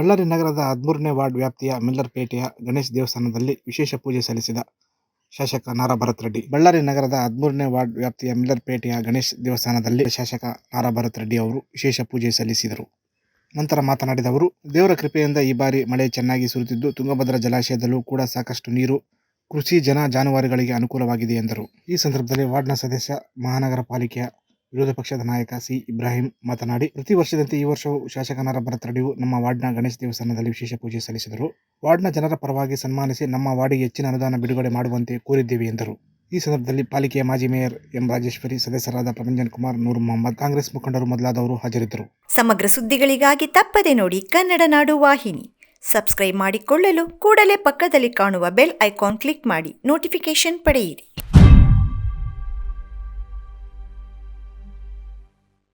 ಬಳ್ಳಾರಿ ನಗರದ ಹದಿಮೂರನೇ ವಾರ್ಡ್ ವ್ಯಾಪ್ತಿಯ ಮಿಲ್ಲರ್ಪೇಟೆಯ ಗಣೇಶ್ ದೇವಸ್ಥಾನದಲ್ಲಿ ವಿಶೇಷ ಪೂಜೆ ಸಲ್ಲಿಸಿದ ಶಾಸಕ ನಾರಾ ಭರತ್ ರೆಡ್ಡಿ. ಬಳ್ಳಾರಿ ನಗರದ ಹದಿಮೂರನೇ ವಾರ್ಡ್ ವ್ಯಾಪ್ತಿಯ ಮಿಲ್ಲರ್ಪೇಟೆಯ ಗಣೇಶ್ ದೇವಸ್ಥಾನದಲ್ಲಿ ಶಾಸಕ ನಾರಾ ಭರತ್ ರೆಡ್ಡಿ ಅವರು ವಿಶೇಷ ಪೂಜೆ ಸಲ್ಲಿಸಿದರು. ನಂತರ ಮಾತನಾಡಿದ ಅವರು, ದೇವರ ಕೃಪೆಯಿಂದ ಈ ಬಾರಿ ಮಳೆ ಚೆನ್ನಾಗಿ ಸುರಿದಿದ್ದು ತುಂಗಭದ್ರಾ ಜಲಾಶಯದಲ್ಲೂ ಕೂಡ ಸಾಕಷ್ಟು ನೀರು, ಕೃಷಿ ಜನ ಜಾನುವಾರುಗಳಿಗೆ ಅನುಕೂಲವಾಗಿದೆ ಎಂದರು. ಈ ಸಂದರ್ಭದಲ್ಲಿ ವಾರ್ಡ್ನ ಸದಸ್ಯ ಮಹಾನಗರ ಪಾಲಿಕೆಯ ವಿರೋಧ ಪಕ್ಷದ ನಾಯಕ ಸಿ. ಇಬ್ರಾಹಿಂ ಮಾತನಾಡಿ, ಪ್ರತಿ ವರ್ಷದಂತೆ ಈ ವರ್ಷವೂ ಶಾಸಕನರ ಬರತಡಿಯು ನಮ್ಮ ವಾರ್ಡ್ನ ಗಣೇಶ ದೇವಸ್ಥಾನದಲ್ಲಿ ವಿಶೇಷ ಪೂಜೆ ಸಲ್ಲಿಸಿದರು. ವಾರ್ಡ್ನ ಜನರ ಪರವಾಗಿ ಸನ್ಮಾನಿಸಿ ನಮ್ಮ ವಾರ್ಡಿಗೆ ಹೆಚ್ಚಿನ ಅನುದಾನ ಬಿಡುಗಡೆ ಮಾಡುವಂತೆ ಕೋರಿದ್ದೇವೆ ಎಂದರು. ಈ ಸಂದರ್ಭದಲ್ಲಿ ಪಾಲಿಕೆಯ ಮಾಜಿ ಮೇಯರ್ ಎಂ. ರಾಜೇಶ್ವರಿ, ಸದಸ್ಯರಾದ ಪ್ರಭಂಜನ್ ಕುಮಾರ್, ನೂರ್ ಮೊಹಮ್ಮದ್, ಕಾಂಗ್ರೆಸ್ ಮುಖಂಡರು ಮೊದಲಾದವರು ಹಾಜರಿದ್ದರು. ಸಮಗ್ರ ಸುದ್ದಿಗಳಿಗಾಗಿ ತಪ್ಪದೆ ನೋಡಿ ಕನ್ನಡ ನಾಡು ವಾಹಿನಿ. ಸಬ್ಸ್ಕ್ರೈಬ್ ಮಾಡಿಕೊಳ್ಳಲು ಕೂಡಲೇ ಪಕ್ಕದಲ್ಲಿ ಕಾಣುವ ಬೆಲ್ ಐಕಾನ್ ಕ್ಲಿಕ್ ಮಾಡಿ ನೋಟಿಫಿಕೇಶನ್ ಪಡೆಯಿರಿ.